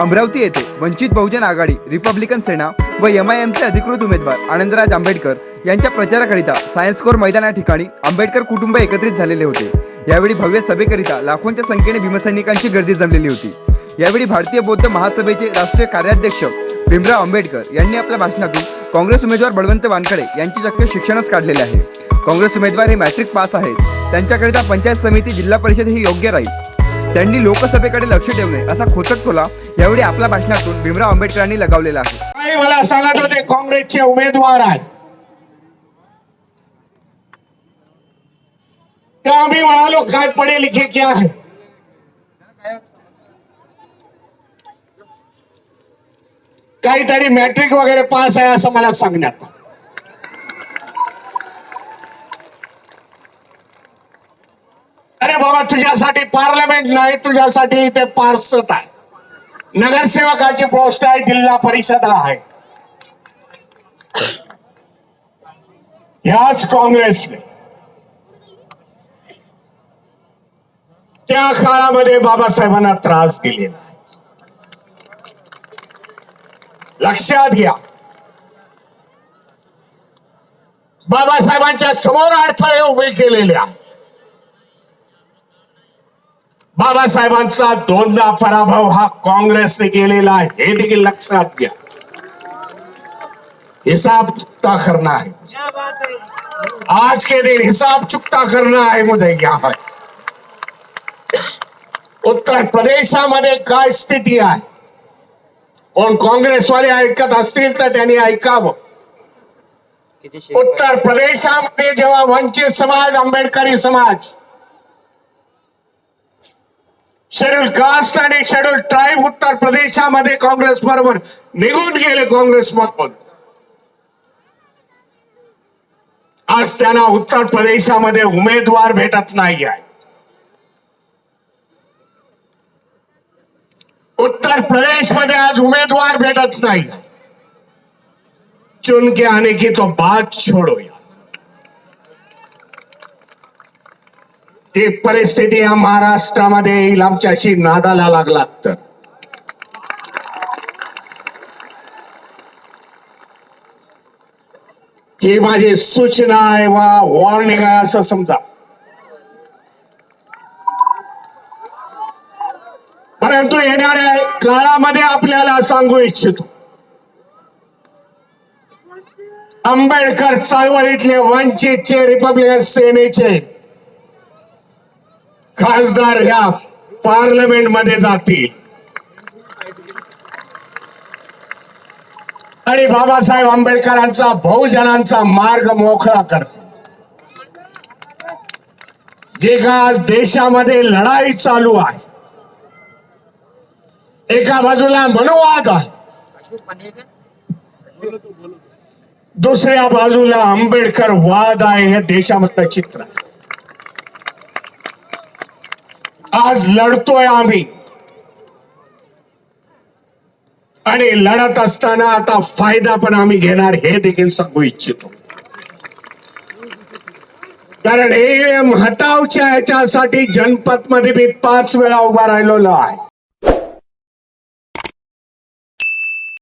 अमरावती येथे वंचित बहुजन आघाडी रिपब्लिकन सेना व M I एमचे अधिकृत उमेदवार आनंदराज आंबेडकर यांच्या प्रचाराकरिता सायन्स कोर मैदान या ठिकाणी आंबेडकर कुटुंब एकत्रित झालेले होते. यावेळी भव्य सभेकरिता लाखोंच्या संख्येने भीमसैनिकांची गर्दी जमलेली होती. यावेळी भारतीय बौद्ध महासभेचे राष्ट्रीय कार्याध्यक्ष भीमराव आंबेडकर यांनी आपल्या भाषणातून काँग्रेस उमेदवार बळवंत वानखडे यांची चक्क शिक्षणच काढलेले आहे. काँग्रेस उमेदवार हे मॅट्रिक पास आहेत. त्यांच्याकरिता पंचायत समिती जिल्हा परिषद ही योग्य राहील. त्यांनी लोकसभेकडे लक्ष ठेवणे असा खोचक टोला यावेळी आपल्या भाषणातून भीमराव आंबेडकरांनी लगावलेला आहे. मला सांगत होते काँग्रेसचे उमेदवार आहेत. आम्ही म्हणालो काय पढे लिखे क्या है काहीतरी मॅट्रिक वगैरे पास आहे असं मला सांगण्यात तुझ्यासाठी पार्लमेंट नाही तुझ्यासाठी इथे पार्षद आहे. नगरसेवकाची पोस्ट आहे जिल्हा परिषद आहे. ह्याच काँग्रेसने. त्या काळामध्ये बाबासाहेबांना त्रास दिलेला लक्षात घ्या. बाबासाहेबांच्या समोर अडथळे उभे केलेले आहेत. बाबासाहेबांचा दोनदा पराभव हा काँग्रेसने केलेला आहे. हे देखील लक्षात घ्या. हिसाब चुकता करना है आज के दिन हिसाब चुकता करना है मुझे यहाँ. है उत्तर प्रदेशामध्ये काय स्थिती आहे? कोण काँग्रेसवाले ऐकत असतील तर त्यांनी ऐकावं. उत्तर प्रदेशामध्ये जेव्हा वंचित समाज आंबेडकरी समाज शेड्यूल कास्ट आणि शेड्यूल ट्राईब उत्तर प्रदेशामध्ये काँग्रेस बरोबर निघून गेले काँग्रेस मधून. आज त्यांना उत्तर प्रदेशामध्ये उमेदवार भेटत नाही आहे उत्तर प्रदेशमध्ये आज उमेदवार भेटत नाही चुनके आने की तो बात छोड़ो ती परिस्थिती या महाराष्ट्रामध्ये येईल आमच्याशी नादाला लागलात तर ही माझी सूचना आहे वा वॉर्निंग आहे असं समजा. परंतु येणाऱ्या काळामध्ये आपल्याला सांगू इच्छितो. आंबेडकर चळवळीतले वंचितचे रिपब्लिकन सेनेचे खासदार ह्या पार्लमेंटमध्ये जातील. आणि बाबासाहेब आंबेडकरांचा बहुजनांचा मार्ग मोकळा करतो जे का आज देशामध्ये लढाई चालू आहे. एका बाजूला मनोवाद आहे. दुसऱ्या बाजूला आंबेडकर वाद आहे हे देशामधलं चित्र आहे. आज लढतोय आम्ही. आणि लढत असताना आता फायदा पण आम्ही घेणार हे देखील सांगू इच्छितो. कारण हे हटावच्या ह्याच्यासाठी जनपथमध्ये मी पाच वेळा उभा राहिलेलो आहे.